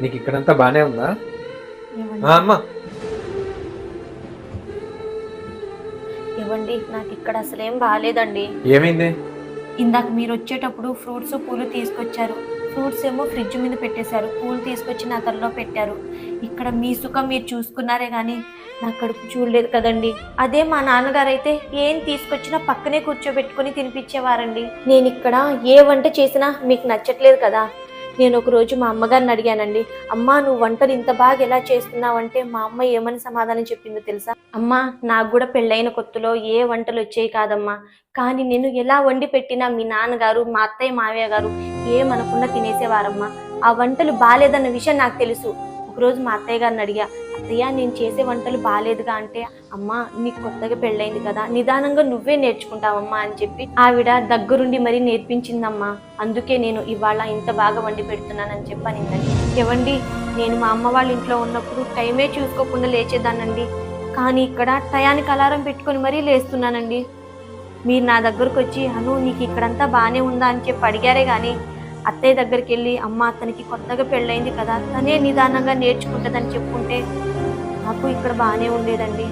నీకు ఇక్కడంతా బానే ఉందా? అమ్మా. ఇవ్వండి నాకు ఇక్కడ అసలేం బాగాలేదండి ఏమైంది? ఇందాక మీరు వచ్చేటప్పుడు ఫ్రూట్స్ పూలు తీసుకొచ్చారు. ఫ్రూట్స్ ఏమో ఫ్రిడ్జ్ మీద పెట్టేశారు. పూలు తీసుకొచ్చి నా తలలో పెట్టారు. ఇక్కడ మీ సుఖం మీరు చూసుకున్నారే కానీ నా కడుపు చూడలేదు కదండి. అదే మా నాన్నగారు అయితే ఏం తీసుకొచ్చినా పక్కనే కూర్చోబెట్టుకుని తినిపించేవారండి. నేను ఇక్కడ ఏ వంట చేసినా మీకు నచ్చట్లేదు కదా. నేను ఒక రోజు మా అమ్మగారిని అడిగానండి అమ్మా నువ్వు వంటలు ఇంత బాగా ఎలా చేస్తున్నావంటే మా అమ్మ ఏమని సమాధానం చెప్పిందో తెలుసా? అమ్మా నాకు కూడా పెళ్ళైన కొత్తలో ఏ వంటలు వచ్చేవి కాదమ్మా కానీ నేను ఎలా వండి పెట్టినా మీ నాన్నగారు మా అత్తయ్య మావయ్య గారు ఏమనకుండా తినేసేవారమ్మా. ఆ వంటలు బాగాలేదన్న విషయం నాకు తెలుసు. ఒకరోజు మా అత్తయ్య గారిని అడిగా అత్తయ్య నేను చేసే వంటలు బాగాలేదుగా అంటే అమ్మ నీకు కొత్తగా పెళ్ళైంది కదా నిదానంగా నువ్వే నేర్చుకుంటావమ్మా అని చెప్పి ఆవిడ దగ్గరుండి మరీ నేర్పించిందమ్మా. అందుకే నేను ఇవాళ ఇంత బాగా వండి పెడుతున్నానని చెప్పానిందండి. ఏవండి నేను మా అమ్మ వాళ్ళ ఇంట్లో ఉన్నప్పుడు టైమే చూసుకోకుండా లేచేదానండి కానీ ఇక్కడ టయానికి అలారం పెట్టుకొని మరీ లేస్తున్నానండి. మీరు నా దగ్గరకు వచ్చి అను నీకు ఇక్కడంతా బాగానే ఉందా? అని చెప్పి అడిగారే కానీ అత్తయ్య దగ్గరికి వెళ్ళి అమ్మ అతనికి కొత్తగా పెళ్ళయింది కదా తనే నిదానంగా నేర్చుకుంటుందని చెప్పుకుంటే నాకు ఇక్కడ బాగానే ఉండేదండి.